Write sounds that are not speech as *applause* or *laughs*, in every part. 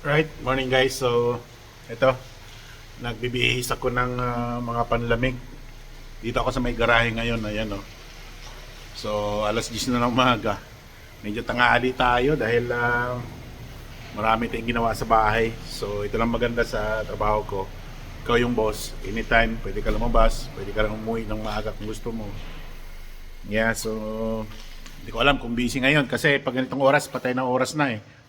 Right, morning guys. So, ito, nagbibihis ako ng ah, mga panlamig. Dito ako sa may garahe ngayon, ayan oh. So, alas 10 na ng umaga. Medyo tanghali tayo dahil ah, marami tayong ginawa sa bahay. So, ito lang maganda sa trabaho ko. Ikaw yung boss, anytime, pwede ka lumabas, pwede ka lang umuwi ng maaga kung gusto mo. Yeah, so, hindi ko alam kung busy ngayon kasi pag ganitong oras, patay na oras na eh.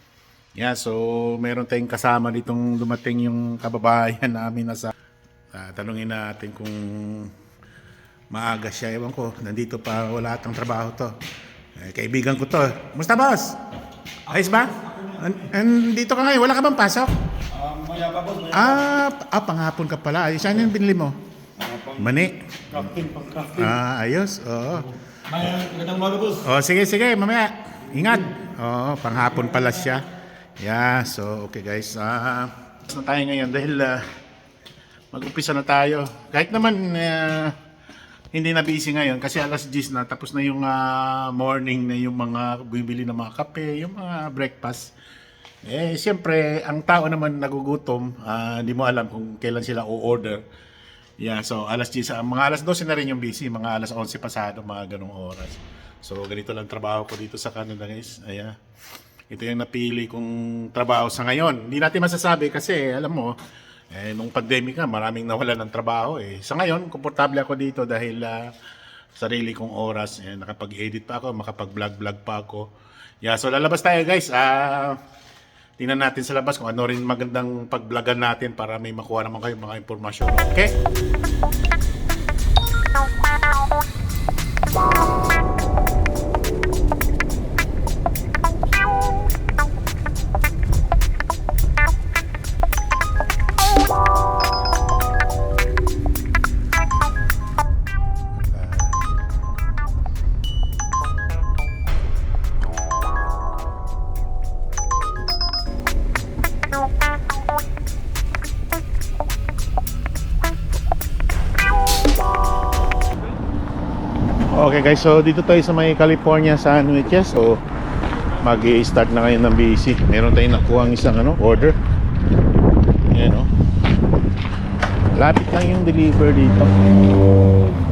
Yeah, so meron tayong kasama ditong dumating yung kababayan *laughs* namin na sa Ah, tanungin natin kung maaga siya. Ewan ko, nandito pa wala atang trabaho to. Eh, kaibigan ko to. Musta boss? Ayos ba? An- Andito ka ngayon, wala ka bang pasok? Um, maya pa boss, maya. Ah, ah panghapon ka pala. Ayos, ano yung binili mo? Mani. Crafting, pang crafting. Ah, ayos. Oo. Maya, magandang umaga boss. Oh, sige, sige, mamaya. Ingat. Oo, panghapon pala siya. Yeah, so okay guys. Uh, na tayo ngayon dahil ah, mag-umpisa na tayo. Kahit naman ah, hindi na busy ngayon kasi alas 10 na tapos na yung ah, morning na yung mga bibili ng mga kape, yung mga breakfast. Eh, siyempre, ang tao naman nagugutom, ah, hindi mo alam kung kailan sila o-order. Yeah, so alas 10, ah, mga alas 12 na rin yung busy, mga alas 11 pasado, mga ganong oras. So ganito lang trabaho ko dito sa Canada guys. Ayan. Ito yung napili kong trabaho sa ngayon. Hindi natin masasabi kasi alam mo, eh, nung pandemic nga, maraming nawalan ng trabaho eh. Sa ngayon, komportable ako dito dahil ah, sarili kong oras. Eh, nakapag-edit pa ako, makapag-vlog-vlog pa ako. Yeah, so lalabas tayo guys. Ah, tingnan natin sa labas kung ano rin magandang pag-vlogan natin para may makuha naman kayo mga impormasyon. Okay? Okay guys, so dito tayo sa may California sandwiches. So mag start na ngayon ng busy. Meron tayong nakuha ang isang ano, order. Ayan o. Lapit lang yung deliver dito.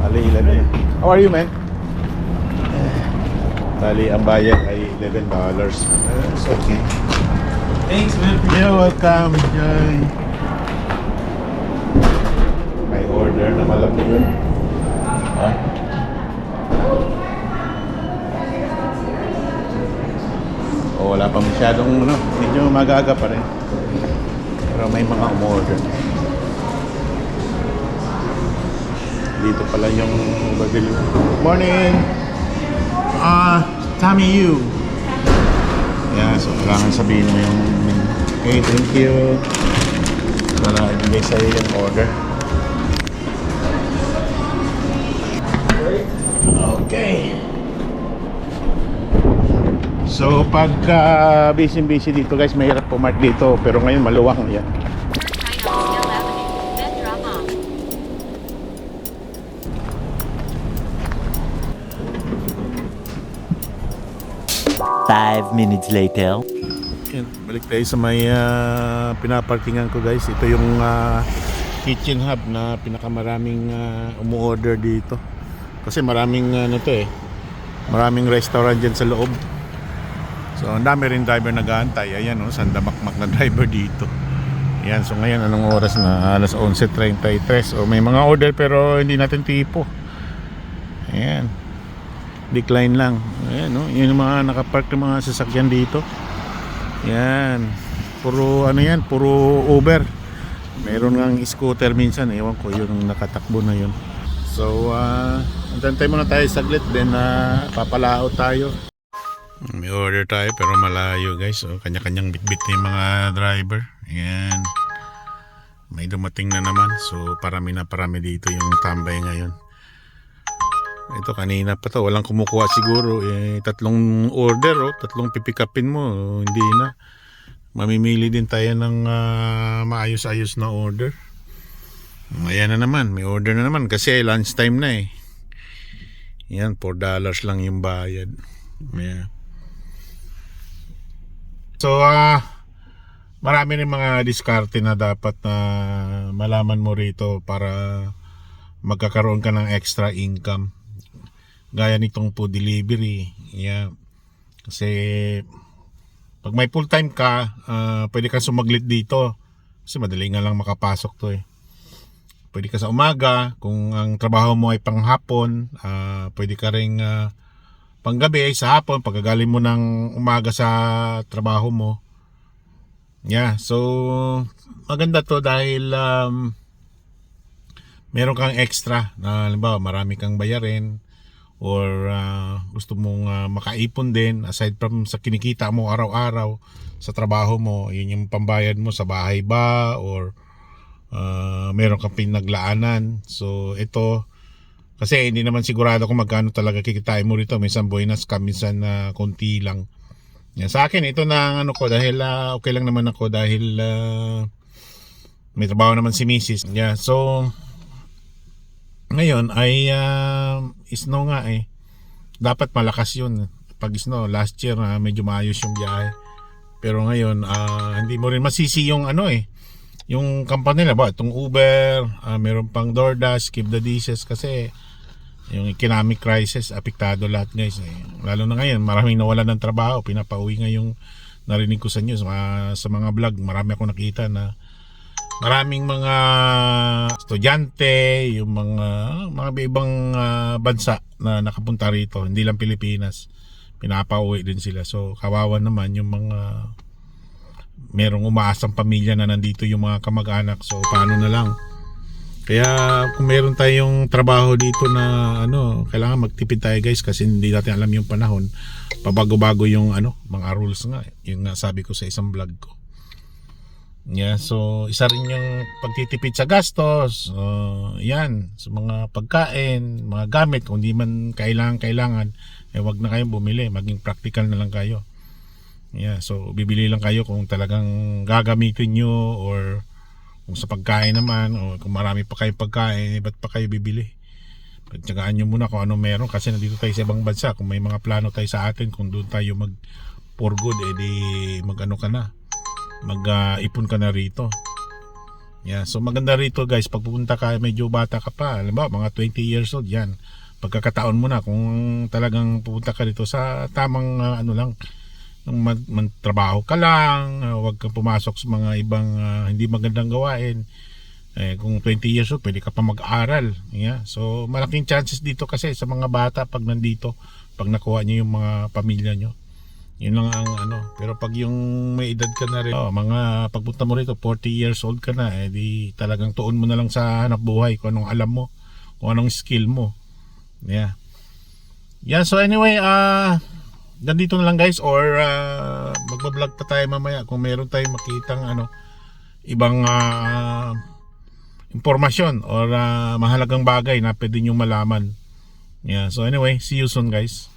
Bali, ilan na yun. How are you, man? Bali, ang bayad ay $11. It's okay. Thanks man. You're welcome, Joy. May order na malaki yun. O wala pa masyadong ano, medyo magaga pa rin. Pero may mga umorder. Dito pala yung babili. Morning! Ah, Tommy Yu. Yeah, so kailangan sabihin mo yung Okay, thank you. Para ibigay sa'yo yung order. Okay. So pagka busy-busy dito guys, mahirap pumark dito. Pero ngayon maluwang yan. Five minutes later. Yan, balik tayo sa may ah, pinaparkingan ko guys. Ito yung ah, kitchen hub na pinakamaraming uh, umu-order dito. Kasi maraming ano to eh. Maraming restaurant dyan sa loob. So ang dami rin driver nag-aantay. Ayan oh, sandamakmak na *laughs* driver dito. Ayan, so ngayon anong oras na? Alas 11.33. O may mga order pero hindi natin tipo. Ayan. Decline lang. Ayan, no? Yun yung mga nakapark ng mga sasakyan dito. Yan. Puro ano yan, puro Uber. Meron ngang scooter minsan, ewan ko yung nakatakbo na yun. So, uh, antantay muna tayo saglit, then uh, papalao tayo. May order tayo pero malayo guys. So, kanya-kanyang bitbit na yung mga driver. Yan. May dumating na naman. So, parami na parami dito yung tambay ngayon. Ito kanina pa to, walang kumukuha siguro. Eh, tatlong order, oh, tatlong pipikapin mo, oh, hindi na. Mamimili din tayo ng ah, maayos-ayos na order. Ayan na naman, may order na naman kasi lunchtime na eh. Yan, 4 dollars lang yung bayad. Yeah. So, ah, marami rin mga diskarte na dapat na malaman mo rito para magkakaroon ka ng extra income. Gaya nitong food delivery. Yeah. Kasi pag may full time ka, ah, pwede ka sumaglit dito. Kasi madali nga lang makapasok to eh. Pwede ka sa umaga, kung ang trabaho mo ay panghapon, ah, pwede ka ring ah, panggabi ay sa hapon, pagkagaling mo ng umaga sa trabaho mo. Yeah, so maganda to dahil um, meron kang extra na halimbawa marami kang bayarin or ah, gusto mong ah, makaipon din aside from sa kinikita mo araw-araw sa trabaho mo, yun yung pambayad mo sa bahay ba or ah, meron kang pinaglaanan. So ito kasi hindi naman sigurado kung magkano talaga kikitain mo rito. Minsan buenas ka, minsan na konti lang. Yan, sa akin, ito na ang ano ko dahil ah, okay lang naman ako dahil ah, may trabaho naman si Mrs. Yeah, so ngayon ay ah, snow nga eh. Dapat malakas yun. Pag snow, last year na medyo maayos yung biyahe. Pero ngayon, ah, hindi mo rin masisi yung ano eh. Yung company nila ba? Itong Uber, ah, meron pang DoorDash, Keep the Dishes kasi yung economic crisis, apektado lahat guys. Eh. Lalo na ngayon, maraming nawalan ng trabaho. Pinapauwi nga yung narinig ko sa news, mga, sa mga vlog, marami ako nakita na maraming mga estudyante, yung mga mga ibang ah, bansa na nakapunta rito, hindi lang Pilipinas. Pinapauwi din sila. So kawawa naman yung mga merong umaasang pamilya na nandito yung mga kamag-anak. So paano na lang? Kaya kung meron tayong trabaho dito na ano, kailangan magtipid tayo guys kasi hindi natin alam yung panahon. Pabago-bago yung ano, mga rules nga. Yung nga sabi ko sa isang vlog ko. Yeah, so isa rin yung pagtitipid sa gastos. Uh, yan, sa mga pagkain, mga gamit, kung di man kailangan kailangan, eh wag na kayong bumili, maging practical na lang kayo. Yeah, so bibili lang kayo kung talagang gagamitin nyo or kung sa pagkain naman o kung marami pa kayong pagkain, eh, ba't pa kayo bibili? Pagtsagaan nyo muna kung ano meron kasi nandito tayo sa ibang bansa. Kung may mga plano tayo sa atin, kung doon tayo mag for good, eh di mag ano ka na mag-ipon ka na rito. Yeah, so maganda rito guys, pag pupunta ka medyo bata ka pa, alam ba, mga 20 years old yan. Pagkakataon mo na kung talagang pupunta ka dito sa tamang ah, ano lang, mag, magtrabaho ka lang, ah, huwag kang pumasok sa mga ibang ah, hindi magandang gawain. Eh, kung 20 years old, pwede ka pa mag-aral. Yeah. So, malaking chances dito kasi sa mga bata pag nandito, pag nakuha niyo yung mga pamilya nyo. Yun lang ang ano. Pero pag yung may edad ka na rin, oh, mga pagpunta mo rito, 40 years old ka na, eh di talagang tuon mo na lang sa hanap buhay kung anong alam mo, kung anong skill mo. Yeah. Yeah, so anyway, ah ganito na lang guys or uh, magbablog pa tayo mamaya kung meron tayong makitang ano ibang ah, impormasyon or ah, mahalagang bagay na pwede nyo malaman. Yeah, so anyway, see you soon guys.